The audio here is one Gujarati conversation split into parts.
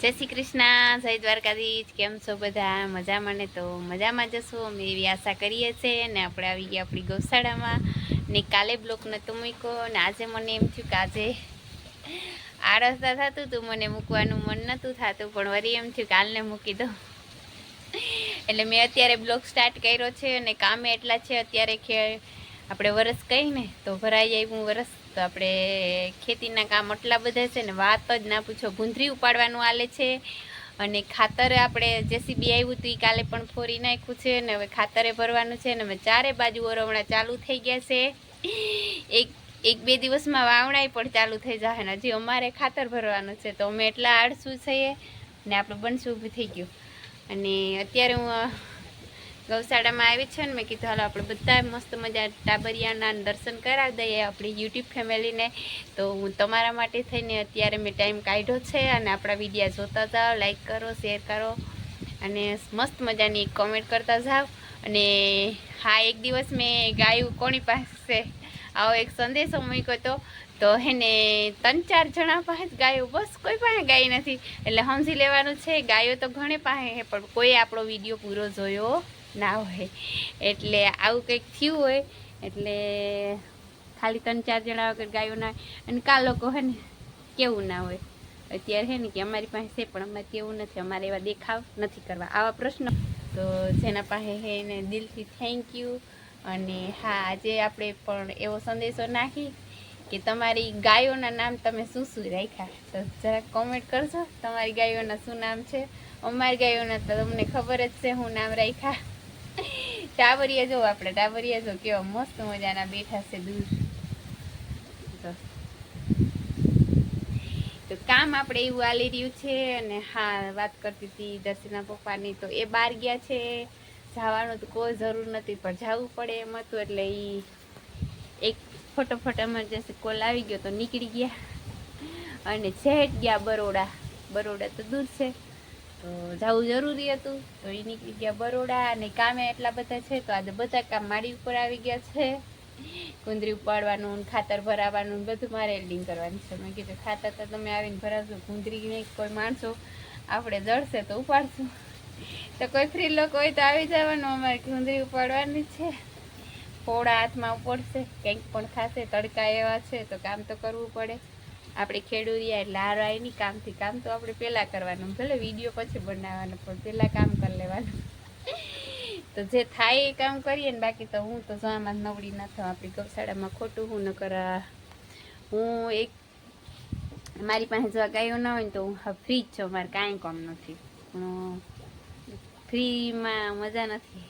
જય શ્રી કૃષ્ણ, જય દ્વારકાધીશ, કેમ છો બધા? મજામાં ને તો મજામાં જશો અમે એવી આશા કરીએ છીએ ને આપણે આવી ગયા આપણી ગૌશાળામાં ને કાલે બ્લોક નહોતો મૂક્યો ને આજે મને એમ થયું કે આજે આળસતા થતું હતું, મને મૂકવાનું મન નહોતું થતું, પણ વરી એમ થયું કાલને મૂકી દો એટલે મેં અત્યારે બ્લોક સ્ટાર્ટ કર્યો છે અને કામે એટલા છે, અત્યારે કે આપણે વરસ કહીને તો ભરાઈ આવ્યું વરસ તો આપણે ખેતીના કામ એટલા બધા છે ને વાત જ ના પૂછો. ગુંદરી ઉપાડવાનું આલે છે અને ખાતર આપણે જેસીબી આવ્યું હતું એ કાલે પણ ફોરી નાખ્યું છે ને હવે ખાતરે ભરવાનું છે ને અમે ચારે બાજુ ઓરવણા ચાલુ થઈ ગયા છે. એક એક બે દિવસમાં વાવણાય પણ ચાલુ થઈ જાય ને હજી અમારે ખાતર ભરવાનું છે તો અમે એટલા આળસું છીએ ને આપણે બનશું ઊભું થઈ ગયું. અને અત્યારે હું ગૌશાળામાં આવી છે ને મેં કીધું, હાલો, આપણે બધા મસ્ત મજા ટાબરિયાના દર્શન કરાવી દઈએ આપણી યુટ્યુબ ફેમિલીને. તો હું તમારા માટે થઈને અત્યારે મેં ટાઈમ કાઢ્યો છે અને આપણા વિડીયા જોતા જાઓ લાઈક કરો શેર કરો અને મસ્ત મજાની કોમેન્ટ કરતા જાઓ. અને હા, એક દિવસ મેં ગાયું કોની પાસે? આવો એક સંદેશો મૂક્યો હતો. તો એને ત્રણ ચાર જણા પાસે ગાયું. બસ કોઈ પાસે ગાય નથી. એટલે સમજી લેવાનું છે, ગાયો તો ઘણી પાસે પણ કોઈ આપણો વીડિયો પૂરો જોયો ના હોય. એટલે આવું કંઈક થયું હોય, એટલે ખાલી ત્રણ ચાર જણા વગર ગાયો ના અને કા લોકો હે ને, કેવું ના હોય. અત્યારે હે ને કે અમારી પાસે છે, પણ અમારે કેવું નથી. અમારે એવા દેખાવ નથી કરવા. આવા પ્રશ્ન. તો જેના પાસે હે એને દિલથી થેન્ક યુ અને હા, આજે આપણે પણ એવો સંદેશો નાખી કે તમારી ગાયોના નામ તમે શું શું રાખ્યા? તો જરાક કોમેન્ટ કરજો. તમારી ગાયોના શું નામ છે? અમારી ગાયોના તો તમને ખબર જ છે હું નામ રાખ્યા. ટાવરિયા જો આપણે, ટાવરિયા જો કેવા મસ્ત મજાના બેઠા છે દૂર. તો કામ આપણે એવું આલી રહ્યું છે અને હા, વાત કરતી હતી દર્શના પપ્પાની, તો એ બહાર ગયા છે. જવાનું તો કોઈ જરૂર નથી, પણ જવું પડે એમ હતું એટલે એ એક ફટોફટ એમરજન્સી કોલ આવી ગયો તો નીકળી ગયા. અને છેટ ગયા બરોડા. બરોડા તો દૂર છે. તો જવું જરૂરી હતું. તો એ નીકળી ગયા બરોડા અને કામે એટલા બધા છે તો આજે બધા કામ માડી ઉપર આવી ગયા છે. કુંદરી ઉપાડવાનું ખાતર ભરાવાનું બધું મારે એલ્ડિંગ કરવાનું છે. મેં કીધું ખાતર તો તમે આવીને ભરાવશો, કુંદરી નહીં, કોઈ માણસો. આપણે જળશે તો ઉપાડશું. તો કોઈ ફ્રી લોકો હોય તો આવી જવાનું, અમારે કુંદરી ઉપાડવાની છે. ફોડા હાથમાં ઉપડશે, કંઈક પણ ખાશે, તડકા એવા છે તો કામ તો કરવું પડે. આપણે ખેડૂરિયા એટલે હારો આવી નહીં કામથી કામ તો આપણે પહેલાં કરવાનું, ભલે વીડિયો પછી બનાવવાનો, પણ પહેલાં કામ કરી લેવાનું. તો જે થાય એ કામ કરીએ ને બાકી તો હું તો જવામાં નવડી ના થાઉં. આપણી ગૌશાળામાં ખોટું હું ન કરા. હું એક, મારી પાસે જો ગાયો ના હોય ને તો હું ફ્રી જ છું. મારે કાંઈ કામ નથી. ફ્રીમાં મજા નથી.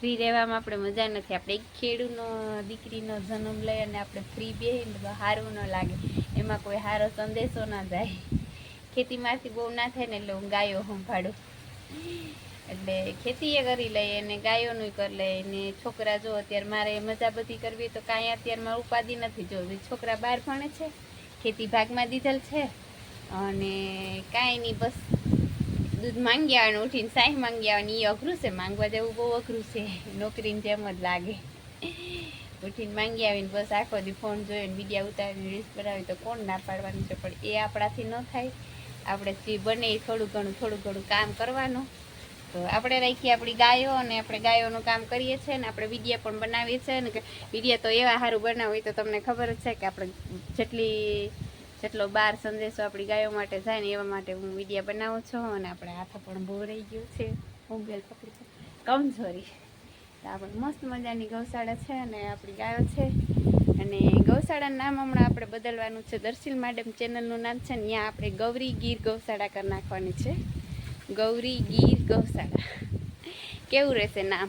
ફ્રી રહેવામાં આપણે મજા નથી. આપણે એક ખેડૂનો દીકરીનો જન્મ લઈ અને આપણે ફ્રી બેહીને તો સારું ન લાગે. એમાં કોઈ સારો સંદેશો ના જાય. ખેતીમાંથી બહુ ના થાય ને એટલે હું ગાયો સંભાળું. એટલે ખેતી એ કરી લઈએ અને ગાયોનું કરી લઈએ ને છોકરા જો અત્યારે મારે મજા બધી કરવી તો કાંઈ અત્યારે મારે ઉપાધિ નથી જો છોકરા બહાર ભણે છે, ખેતી ભાગમાં દીધેલ છે અને કાંઈ નહીં, બસ દૂધ માંગી આવવાનું ઉઠીને સાહી માંગી આવવાની એ અઘરું છે, માંગવા જવું બહુ અઘરું છે. નોકરીની જેમ જ લાગે. ઉઠીને માંગી આવીને બસ આખો દી ફોન જોઈને વિડીયા ઉતારીને રીલ્સ બનાવી તો કોણ ના પાડવાનું છે? પણ એ આપણાથી ન થાય. આપણે જે બને થોડું ઘણું થોડું ઘણું કામ કરવાનું. તો આપણે રાખીએ આપણી ગાયો અને આપણે ગાયોનું કામ કરીએ છીએ ને આપણે વિડીયા પણ બનાવીએ છીએ ને કે વિડીયા તો એવા સારું બનાવ હોય તો તમને ખબર જ છે કે આપણે જેટલી જેટલો બાર સંદેશો આપણી ગાયો માટે જાય ને એવા માટે હું વિડીયા બનાવું છું અને આપણે હાથ પણ રહી ગયું છે. મોબાઈલ પકડી છે. કમજોરી. તો આપણે મસ્ત મજાની ગૌશાળા છે અને આપણી ગાયો છે. અને ગૌશાળાનું નામ હમણાં આપણે બદલવાનું છે. દર્શિલ મેડમ ચેનલનું નામ છે ને ત્યાં આપણે ગૌરી ગીર ગૌશાળા કરી નાખવાની છે. ગૌરી ગીર ગૌશાળા. કેવું રહેશે નામ?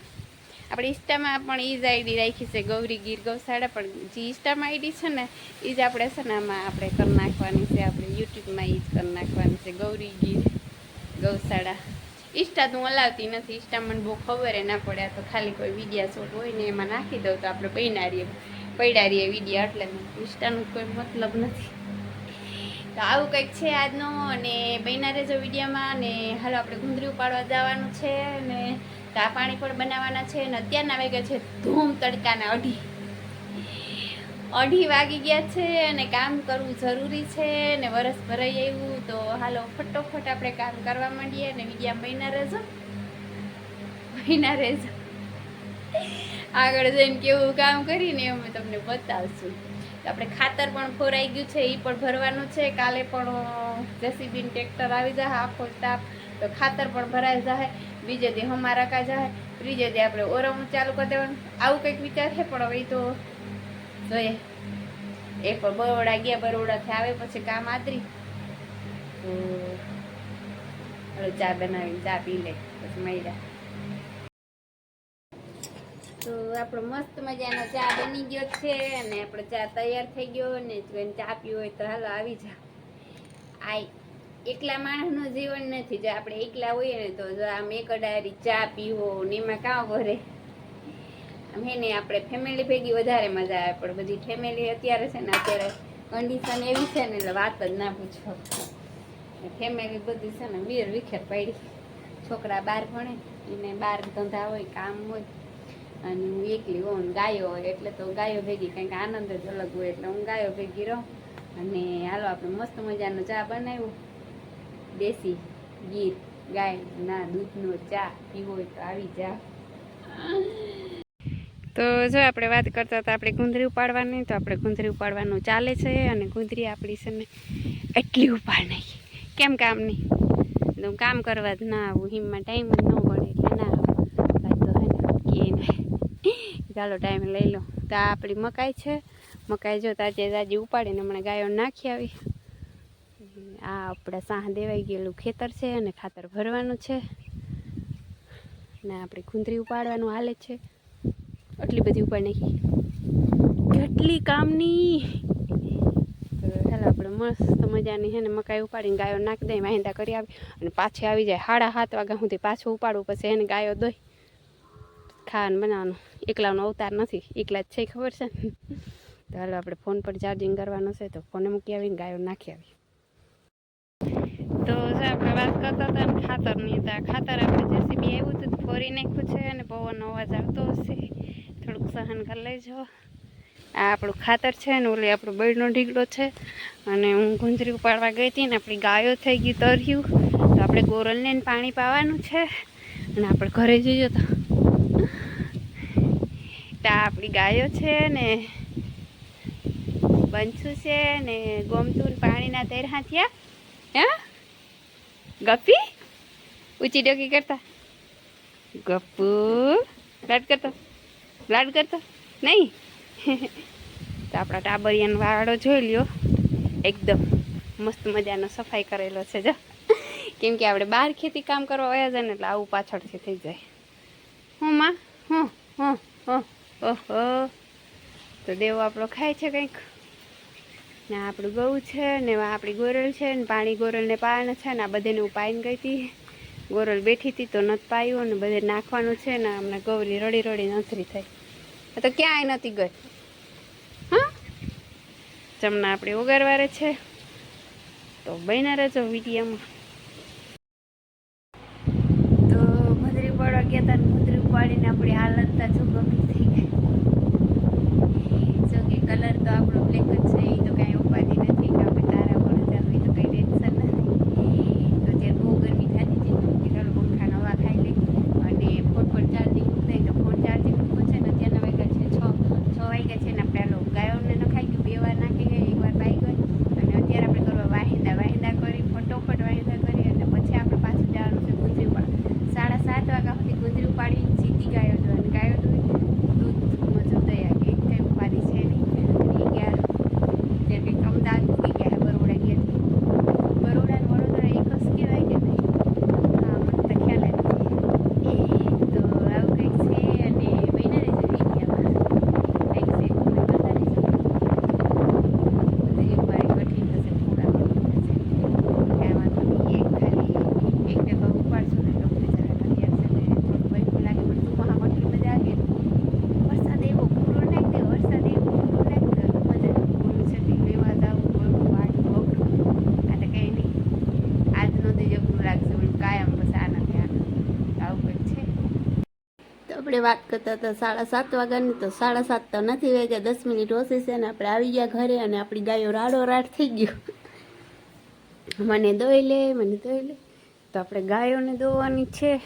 આપણે ઇન્સ્ટામાં પણ એ જ આઈડી રાખી છે, ગૌરી ગીર ગૌશાળા, પણ જે ઇન્સ્ટામાં આઈડી છે ને એ જ આપણે છે ને આમાં આપણે કરી નાખવાની છે, આપણે યુટ્યુબમાં એ જ કરી નાખવાની છે, ગૌરી ગીર ગૌશાળા. ઇન્સ્ટા તો હું હલાવતી નથી, ઇન્સ્ટા મને બહુ ખબર ના પડે તો ખાલી કોઈ વિડીયા શોટ હોય ને એમાં નાખી દઉં તો આપણે પૈના રહીએ વિડીયા એટલે ઇન્સ્ટાનો કોઈ મતલબ નથી. તો આવું કંઈક છે આજનો અને બહેના જો વિડીયામાં અને હાલો આપણે ગુંદરી ઉપાડવા જવાનું છે અને આ પાણી પણ બનાવવાના છે અને અત્યારના વાગ્યા છે ધૂમ તડકાના. અઢી. અઢી વાગી ગયા છે અને કામ કરવું જરૂરી છે ને વરસ ભરાઈ આવ્યું. તો હાલો ફટોફટ આપણે કામ કરવા માંડીએ અને વિડીયા મહિના રહેજો. મહિના રહેજો. આગળ જઈને કેવું કામ કરીને અમે તમને બતાવશું. આપણે ખાતર પણ ફોરાઈ ગયું છે એ પણ ભરવાનું છે. કાલે પણ જેસીબીન ટ્રેક્ટર આવી જાય, આખો સ્ટાફ તો ખાતર પણ ભરાઈ જાય બીજે દી હમા રાખા જાય ત્રીજે દી આપણે ઓરમ ચાલુ કરી દેવાનું. આવું કંઈક વિચાર છે પણ હવે તો જોઈએ. એ પણ બરોડા ગયા, બરોડાથી આવે, પછી કામ આતરી તો ચા બનાવીને ચા પી લે, પછી મૈરા તો આપણો મસ્ત મજાનો ચા બની ગયો છે અને આપણો ચા તૈયાર થઈ ગયો ને ચા પીવો હોય તો હાલો આવી જા. આ એકલા માણસનું જીવન નથી. જો આપણે એકલા હોઈએ ને તો જો આમ એક અડારી ચા પીવો ને એમાં કાં ભરે આમ હે ને આપણે ફેમિલી ભેગી વધારે મજા આવે, પણ બધી ફેમિલી અત્યારે છે ને અત્યારે કન્ડિશન એવી છે ને એટલે વાત જ ના પૂછો. ફેમિલી બધી છે ને બીર વિખેર પડી. છોકરા બહાર ભણે, એને બહાર ધંધા હોય, કામ હોય, અને હું એકલી હોઉં ગાયો હોય, એટલે તો ગાયો ભેગી કંઈક આનંદ જ અલગ હોય, એટલે હું ગાયો ભેગી રહું. અને હાલો આપણે મસ્ત મજાનો ચા બનાવ્યો. દેશી ગીર ગાય, ના દૂધનો ચા પીવો તો આવી જા. તો જો આપણે વાત કરતા હતા આપણે ગુંદરી ઉપાડવાની, તો આપણે ગુંદરી ઉપાડવાનું ચાલે છે અને ગુંદરી આપણી છે ને એટલી ઉપાડ નહીં કેમ કામ નહીં તો કામ કરવા જ ના આવું, હિમમાં ટાઈમ ન પડે એટલે ના આવું. તો કે ચાલો ટાઈમ લઈ લો. તો આ આપણી મકાઈ છે. મકાઈ જો તાજે તાજી ઉપાડીને હમણાં ગાયો નાખી આવી. આ આપણે સાહ દેવાઈ ગયેલું ખેતર છે અને ખાતર ભરવાનું છે. ને આપણે ગુંદરી ઉપાડવાનું હાલે છે. આટલી બધી ઉપાડ નાખી. કેટલી કામની? ચાલો આપણે મસ્ત મજાની છે ને મકાઈ ઉપાડીને ગાયો નાખી દઈ વાહિંદા કરી આવી અને પાછી આવી જાય સાડા સાત વાગ્યા સુધી પાછું ઉપાડવું પછી એને ગાયો દોઈ. ખાવાનું બનાવવાનું. એકલાનો અવતાર નથી, એકલા જ છે, ખબર છે તો હાલો, આપણે ફોન પર ચાર્જિંગ કરવાનું છે, તો ફોને મૂકી આવીને ગાયો નાખી આવી. તો આપણે વાત કરતા હતા ને ખાતરની, તો આ ખાતર આપણે જેસીબી આવ્યું હતું ફોરી નાખ્યું છે અને પવનનો અવાજ આવતો હશે. થોડુંક સહન કરી લેજો. આ આપણું ખાતર છે ને ઓલી આપણો બળનો ઢીગલો છે. અને હું ગુંજરી ઉપાડવા ગઈ હતી ને આપણી ગાયો થઈ ગઈ તર્યું તો આપણે ગોરલને ને પાણી પાવાનું છે. અને આપણે ઘરે જઈએ તો. આ આપણી ગાયો છે ને બંછું છે ને ગોમતુર પાણીના તેર હાથિયા હે? ગપ્પી ઊંચી ડોકી કરતા ગપ્પુ લાડ કરતો લાડ કરતો નહીં તો આપણા ટાબરિયાનો વાળો જોઈ લ્યો. એકદમ મસ્ત મજાનો સફાઈ કરેલો છે, જો. કેમ કે આપણે બહાર ખેતી કામ કરવા વયા જાય ને એટલે આવું પાછળથી થઈ જાય. હું માં? હું? હું? ઓહો. તો દેવો આપણો ખાય છે કંઈક? ને આપણું ગૌ છે, ને આપણી ગોરલ છે, ને પાણી ગોરલને પાણ છે, ને આ બધાને હું પાઈને ગઈ હતી. ગોરલ બેઠી હતી તો નથી પાયું ને બધે નાખવાનું છે ને અમને ગૌરી રડી રડી નથરી થઈ. તો ક્યાંય નથી ગઈ. હા? જમના આપણે ઉગારવારે છે. તો બન્યા રહેજો વિડીયોમાં તો ભદ્રી ઉપાડવા ગયા હતા ને ભદ્રી ઉપાડીને આપણી હાલત તા જો ગમી થઈ ગઈ જો કે કલર તો આપણો બ્લેક જ છે એ તો કાંઈ ઉપાધિ નથી કે આપણે તારા પડે ચાલુ એ તો કંઈ ટેન્શન નથી તો ત્યારે બહુ ગરમી થતી હતી તો કે ચાલો પંખા નવા ખાઈ લઈ અને ફોન પર ચાર્જિંગ મૂકી તો ફોન ચાર્જિંગ મૂકવું છે ને અત્યારના વાગ્યા છે છ છ વાગ્યા છે ને આપણે હાલો ગાયોને નખાઈ ગયું બે વાર નાખી ગઈ એક વાર પાઈ ગઈ અને અત્યારે આપણે કરવા વાહિંદા વાહિંદા કરી ફટોફટ વાહિંદા આપણે વાત કરતા હતા સાડા સાત વાગ્યાની, તો સાડા સાત તો નથી વાગ્યા, દસ મિનિટ ઓછી છે અને આપણે આવી ગયા ઘરે અને આપણી ગાયો રાડો રાડ થઈ ગયો. મને દોઈ લે, મને દોઈ લે. તો આપણે ગાયોને દોવાની છે.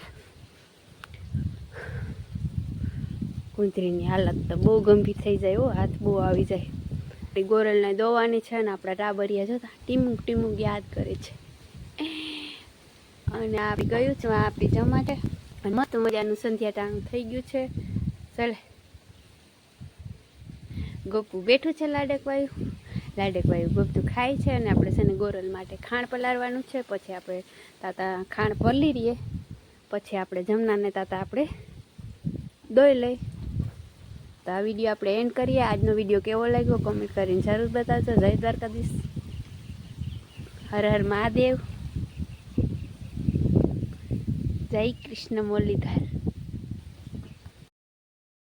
કુંતરીની હાલત તો બહુ ગંભીર થઈ જાય હો, હાથ બહુ આવી જાય. આપણી ગોરલને દોવાની છે ને આપણા ટાબરિયા જોતા ટીમુક ટીમુક યાદ કરે છે. અને આપી ગયું છે, આ આપી જમા છે અને મસ્ત મજાનું સંધ્યાટાણું થઈ ગયું છે. ચાલે. ગોપુ બેઠું છે લાડકવાયું લાડકવાયું ગોપતું ખાય છે અને આપણે છે ને ગોરલ માટે ખાણ પલાળવાનું છે. પછી આપણે તાતા ખાણ પલી રહીએ પછી આપણે જમનાને તાતા આપણે દોઈ લઈ. તો આ વીડિયો આપણે એન્ડ કરીએ. આજનો વીડિયો કેવો લાગ્યો કોમેન્ટ કરીને જરૂર બતાવજો. જય દ્વારકાધીશ. હર હર મહાદેવ. જય કૃષ્ણ મુરલીધર.